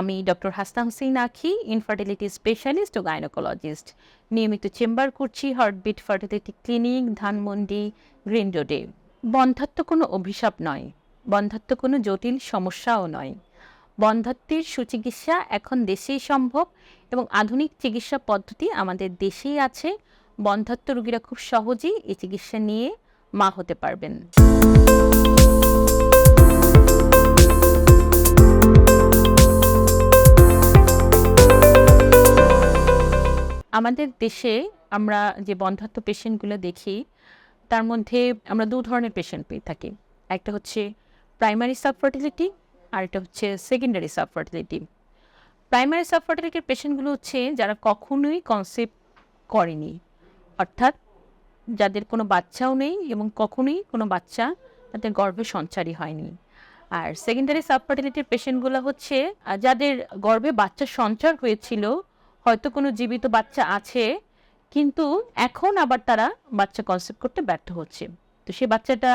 আমি doctor Hasna Hussain Akhi infertility specialist ও gynaecologist নিয়মিত chamber করছি heartbeat fertility clinic Dhanmondi green রোডে বন্ধাত্ম কোনো অভিশাপ নয় বন্ধাত্ম কোনো জটিল সমস্যাও নয়। বন্ধাত্বের সুচিকিৎসা এখন দেশেই সম্ভব এবং আধুনিক চিকিৎসা পদ্ধতি আমাদের দেশেই আছে। বন্ধাত্ম রোগীরা খুব সহজেই এই চিকিৎসা নিয়ে মা হতে পারবেন। আমাদের দেশে আমরা যে বন্ধাত্ম পেশেন্টগুলো দেখি, তার মধ্যে আমরা দু ধরনের পেশেন্ট পেয়ে থাকি। একটা হচ্ছে প্রাইমারি সাবফার্টিলিটি আর একটা হচ্ছে সেকেন্ডারি সাবফার্টিলিটি প্রাইমারি সাবফার্টিলিটির পেশেন্টগুলো হচ্ছে যারা কখনোই কনসেপ্ট করেনি। অর্থাৎ যাদের কোনো বাচ্চাও নেই এবং কখনোই কোনো বাচ্চা তাদের গর্ভে সঞ্চারই হয়নি। আর সেকেন্ডারি সাবফার্টিলিটির পেশেন্টগুলো হচ্ছে যাদের গর্ভে বাচ্চা সঞ্চার হয়েছিল হয়তো কোনো জীবিত বাচ্চা আছে, কিন্তু এখন আবার তারা বাচ্চা কনসেপ্ট করতে ব্যর্থ হচ্ছে। তো সে বাচ্চাটা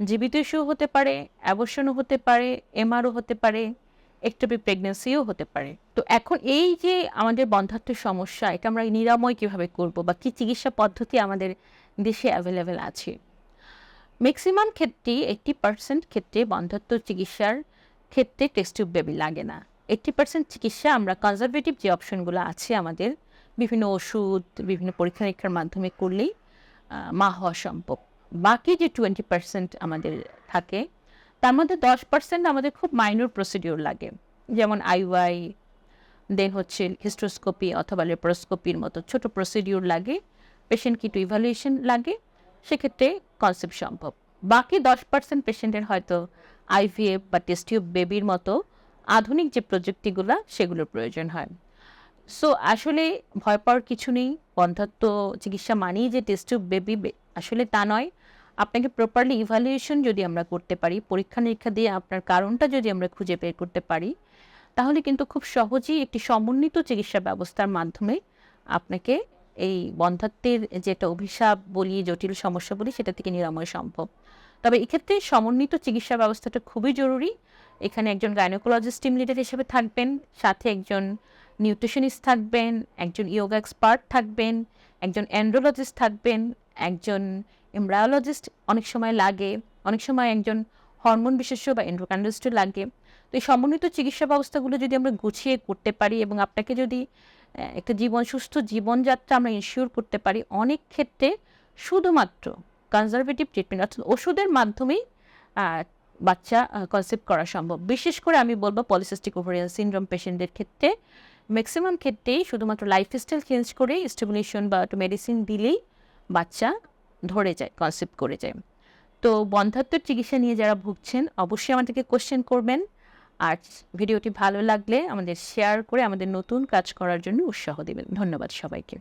জীবিত ইস্যু হতে পারে অ্যাবর্শনও হতে পারে এমআরও হতে পারে একটপি প্রেগনেন্সিও হতে পারে। তো এখন এই যে আমাদের বন্ধাত্বের সমস্যা এটা আমরা নিরাময় কীভাবে করব বা কি চিকিৎসা পদ্ধতি আমাদের দেশে অ্যাভেলেবেল আছে? ম্যাক্সিমাম ক্ষেত্রে এইট্টি পার্সেন্ট ক্ষেত্রে বন্ধাত্ম চিকিৎসার ক্ষেত্রে টেস্ট টিউব বেবি লাগে না। এইট্টি পার্সেন্ট চিকিৎসা আমরা কনজারভেটিভ যে অপশনগুলো আছে আমাদের, বিভিন্ন ওষুধ, বিভিন্ন পরীক্ষা নিরীক্ষার মাধ্যমে করলেই মা হওয়া সম্ভব। বাকি যে টোয়েন্টি পার্সেন্ট আমাদের থাকে, তার মধ্যে দশ পার্সেন্ট আমাদের খুব মাইনর প্রসিডিওর লাগে। যেমন আইওয়াই দেন হচ্ছে হিস্ট্রোস্কোপি অথবা লেপারোস্কোপির মতো ছোট প্রসিডিওর লাগে পেশেন্ট কিটু ইভ্যালুয়েশন লাগে, সেক্ষেত্রে কনসেপ্ট সম্ভব। বাকি দশ পার্সেন্ট পেশেন্টের হয়তো আইভিএফ বা টেস্টিউব বেবির মতো আধুনিক যে প্রযুক্তিগুলো, সেগুলোর প্রয়োজন হয়। সো আসলে ভয় পাওয়ার কিছু নেই। বন্ধাত্ম চিকিৎসা মানেই যে টেস্টিউব বেবি আসলে তা নয়। আপনাকে প্রপারলি ইভ্যালুয়েশন যদি আমরা করতে পারি, পরীক্ষা নিরীক্ষা দিয়ে আপনার কারণটা যদি আমরা খুঁজে বের করতে পারি, তাহলে কিন্তু খুব সহজেই একটি সমন্বিত চিকিৎসা ব্যবস্থার মাধ্যমে আপনাকে এই বন্ধাত্বের যেটা অভিশাপ বলি, জটিল সমস্যা বলি, সেটা থেকে নিরাময় সম্ভব। তবে এক্ষেত্রে সমন্বিত চিকিৎসা ব্যবস্থাটা খুবই জরুরি। এখানে একজন গাইনোকোলজিস্ট টিম লিডার হিসেবে থাকবেন, সাথে একজন নিউট্রিশনিস্ট থাকবেন, একজন ইয়োগা এক্সপার্ট থাকবেন, একজন অ্যান্ড্রোলজিস্ট থাকবেন, একজন এমব্রায়োলজিস্ট অনেক সময় লাগে, অনেক সময় একজন হরমোন বিশেষ্য বা এন্ড্রোকান্ডোস্টও লাগে। তো এই সমন্বিত চিকিৎসা ব্যবস্থাগুলো যদি আমরা গুছিয়ে করতে পারি এবং আপনাকে যদি একটা জীবন, সুস্থ জীবনযাত্রা আমরা ইনশিওর করতে পারি, অনেক ক্ষেত্রে শুধুমাত্র কনজারভেটিভ ট্রিটমেন্ট অর্থাৎ ওষুধের মাধ্যমেই বাচ্চা কনসেপ্ট করা সম্ভব। বিশেষ করে আমি বলব পলিসিস্টিক ওভারিয়াল সিনড্রোম পেশেন্টদের ক্ষেত্রে। ম্যাক্সিমাম ক্ষেত্রেই শুধুমাত্র লাইফস্টাইল চেঞ্জ করে স্টিমুলেশন বা মেডিসিন দিলেই বাচ্চা ধরে যায় কনসেপ্ট করে যায়। তো বন্ধাত্বের চিকিৎসা নিয়ে যারা ভুগছেন, অবশ্যই আমাদেরকে কোশ্চেন করবেন। আর ভিডিওটি ভালো লাগলে আমাদের শেয়ার করে আমাদের নতুন কাজ করার জন্য উৎসাহ দেবেন। ধন্যবাদ সবাইকে।